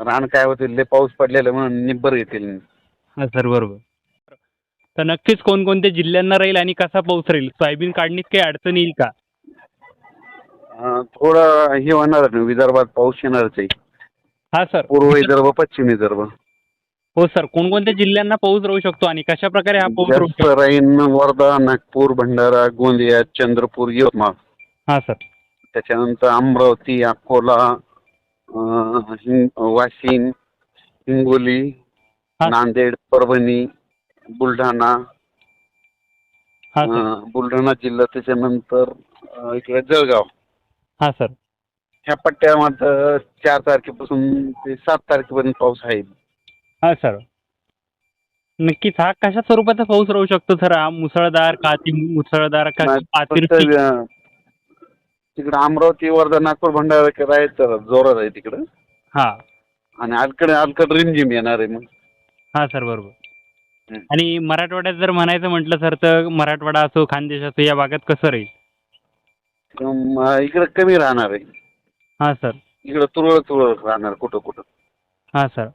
रान काय होतील लय पाऊस पडलेला म्हणून निब्बर येतील हा सर बरोबर. तर नक्कीच कोणकोणत्या जिल्ह्यांना राहील आणि कसा पाऊस राहील? सोयाबीन काढणीत काही अडचण येईल का? अं, थोडं हे होणार विदर्भात पाऊस येणारच आहे. हा सर. पूर्व विदर्भ पश्चिम विदर्भ. हो सर. कोणकोणत्या जिल्ह्यांना पाऊस राहू शकतो आणि कशा प्रकारे हा पाऊस राहू जास्त राहीन वर्धा नागपूर भंडारा गोंदिया चंद्रपूर यवतमाळ. हा सर. त्याच्यानंतर अमरावती अकोला वाशिम हिंगोली. नांदेड परभणी बुलढाणा. हा सर. अं, बुलढाणा जिल्हा त्याच्यानंतर अं, इकडे जळगाव. हा सर. ह्या पट्ट्यामध्ये चार तारखेपासून ते सात तारखेपर्यंत पाऊस आहे. हा सर. नक्कीच हा कशा स्वरूपाचा पाऊस राहू शकतो सर? हा मुसळधार का अति मुसळधार का नाही, अतिवृष्टी? फक्त, अं, तिकडं अमरावती वर्धा नागपूर भंडारा तर जोरात आहे तिकडं. हा. आणि अलीकडे अलीकडे रिमझिम येणार आहे मग. हा सर बरोबर. हं. आणि मराठवाड्यात जर म्हणायचं म्हटलं सर तर मराठवाडा असो खानदेश असो या भागात कसं राहील? इकडे कमी राहणार आहे. हा सर. इकडं तुरळक तुरळक राहणार कुठं कुठं. हा सर.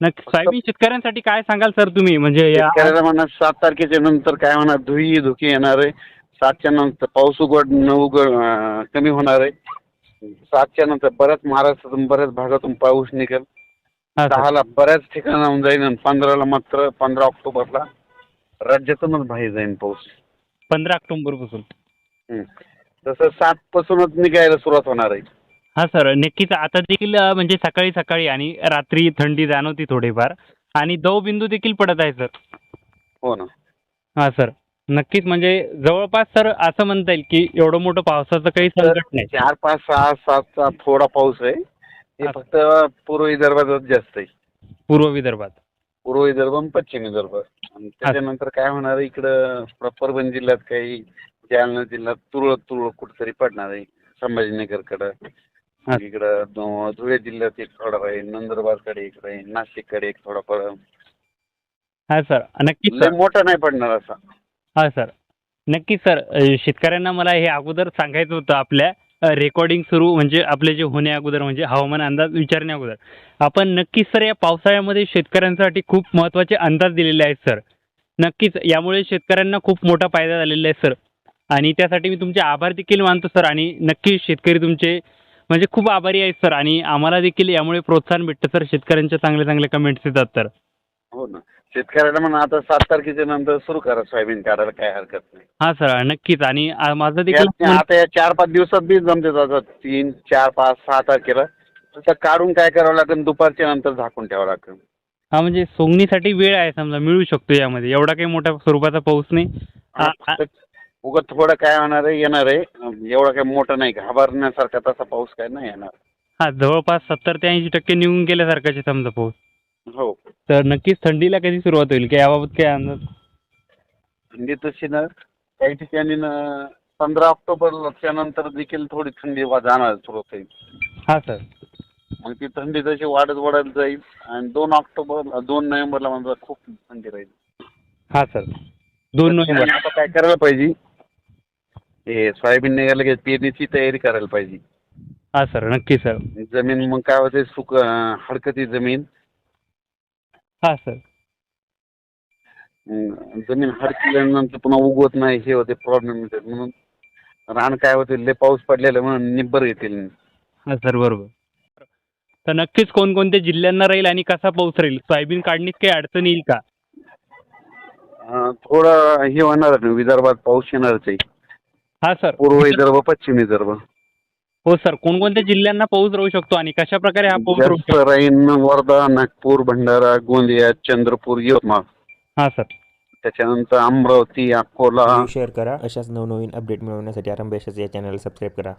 नक्की सोयाबीन शेतकऱ्यांसाठी काय सांगाल सर तुम्ही? म्हणजे या शेतकऱ्याला म्हणा सात तारखेच्या नंतर काय म्हणा धुई धुकी येणार आहे. सातच्या नंतर पाऊस उघड न उघड कमी होणार आहे. सातच्या नंतर बऱ्याच महाराष्ट्रातून बऱ्याच भागातून पाऊस निघेल. दहाला बऱ्याच ठिकाणाहून जाईल आणि पंधराला मात्र पंधरा ऑक्टोबरला राज्यातूनच बाहेर जाईल पाऊस. पंधरा ऑक्टोबरपासून. तसं सात पासूनच निघायला सुरुवात होणार आहे. हा सर. नक्कीच आता देखील म्हणजे सकाळी सकाळी आणि रात्री थंडी जाणवती थोडीफार. आणि दवबिंदू देखील पडत आहे सर. हो ना. हा सर. नक्कीच. म्हणजे जवळपास सर असं म्हणता येईल की एवढं मोठं पावसाचं काही संकट नाही. चार पाच सहा सातचा थोडा पाऊस आहे. हे. फक्त पूर्व विदर्भातच जास्त आहे. पूर्व विदर्भात. पूर्व विदर्भ आणि पश्चिम विदर्भ. आणि त्याच्यानंतर काय होणार आहे इकडं प्र- परभणी जिल्ह्यात काही जालना जिल्ह्यात तुरळक तुरळक कुठेतरी पडणार आहे. संभाजीनगरकडं. इकडं धुळे जिल्ह्यात एक थोडा राहील नंदुरबारकडे एक राहील नाशिककडे एक थोडा पड हा सर. नक्कीच मोठा नाही पडणार असा. हा सर. नक्कीच सर. शेतकऱ्यांना मला हे अगोदर सांगायचं होतं आपल्या रेकॉर्डिंग सुरू म्हणजे आपले जे होण्या अगोदर म्हणजे हवामान अंदाज विचारण्या अगोदर. आपण नक्कीच सर या पावसाळ्यामध्ये शेतकऱ्यांसाठी खूप महत्त्वाचे अंदाज दिलेले आहेत सर. नक्कीच यामुळे शेतकऱ्यांना खूप मोठा फायदा झालेला आहे सर. आणि त्यासाठी मी तुमचे आभार देखील मानतो सर. आणि नक्की शेतकरी तुमचे म्हणजे खूप आभारी आहेत सर. आणि आम्हाला देखील यामुळे प्रोत्साहन भेटतं सर. शेतकऱ्यांच्या चांगले चांगले कमेंट्स येतात तर. हो ना. शेतकऱ्याला म्हणा आता सात तारखेच्या नंतर सुरू करा सोयाबीन काढायला काय हरकत नाही. हा सर नक्कीच. आणि आ, माझं देखील आता या चार पाच दिवसात बी जमते आता तीन चार पाच सहा तारखेला. तसं काढून काय करावं लागेल? दुपारच्या नंतर झाकून ठेवावं लागेल. हा म्हणजे सोंगणीसाठी वेळ आहे समजा मिळू शकतो यामध्ये. एवढा काही मोठ्या स्वरूपाचा पाऊस नाही. आ- आ- उगत थोडं काय होणार आहे येणार आहे. एवढा काही मोठा नाही घाबरण्यासारखा तसा पाऊस काय नाही येणार. हा जवळपास सत्तर ते ऐंशी टक्के निघून गेल्यासारखाचे समजा पाऊस. हो. तर नक्कीच थंडीला कधी सुरुवात होईल? की याबाबत काय अंदाज? थंडी तशी ना काही ठिकाणी ना पंधरा ऑक्टोबरच्या नंतर देखील थोडी थंडी वा- जाणार सुरुवात होईल. हा सर. मग ती थंडी तशी वाढत वाढत जाईल आणि दोन ऑक्टोबर दोन नोव्हेंबरला म्हणजे खूप थंडी राहील. हा सर. दोन नोव्हेंबर. आणि आता काय करायला पाहिजे? हे सोयाबीन निघायला की पेरणीची तयारी करायला पाहिजे. हा सर. नक्की सर. जमीन मग काय होते? सुक हडकती जमीन. हा सर. अं, जमीन हडकल्यानंतर पुन्हा उगवत नाही हे होते प्रॉब्लेम म्हणून रान काय होते लय पाऊस पडलेला म्हणून निब्बर येतील. हा सर बरोबर. तर नक्कीच कोणकोणत्या जिल्ह्यांना राहील आणि कसा पाऊस राहील? सोयाबीन काढणीत काही अडचण येईल का? अं, थोडं हे होणार विदर्भात पाऊस येणारच आहे. हा सर. पूर्व विदर्भ पश्चिम विदर्भ. हो सर. कोणकोणत्या जिल्ह्यांना पाऊस राहू शकतो आणि कशा प्रकारे हा पाऊस राहू जास्त राहीन वर्धा नागपूर भंडारा गोंदिया चंद्रपूर यवतमाळ. शकतो हा सर. त्याच्यानंतर अमरावती अकोला. शेअर करा. अशाच नवनवीन अपडेट मिळवण्यासाठी आरंभ या चॅनलला सबस्क्राईब करा.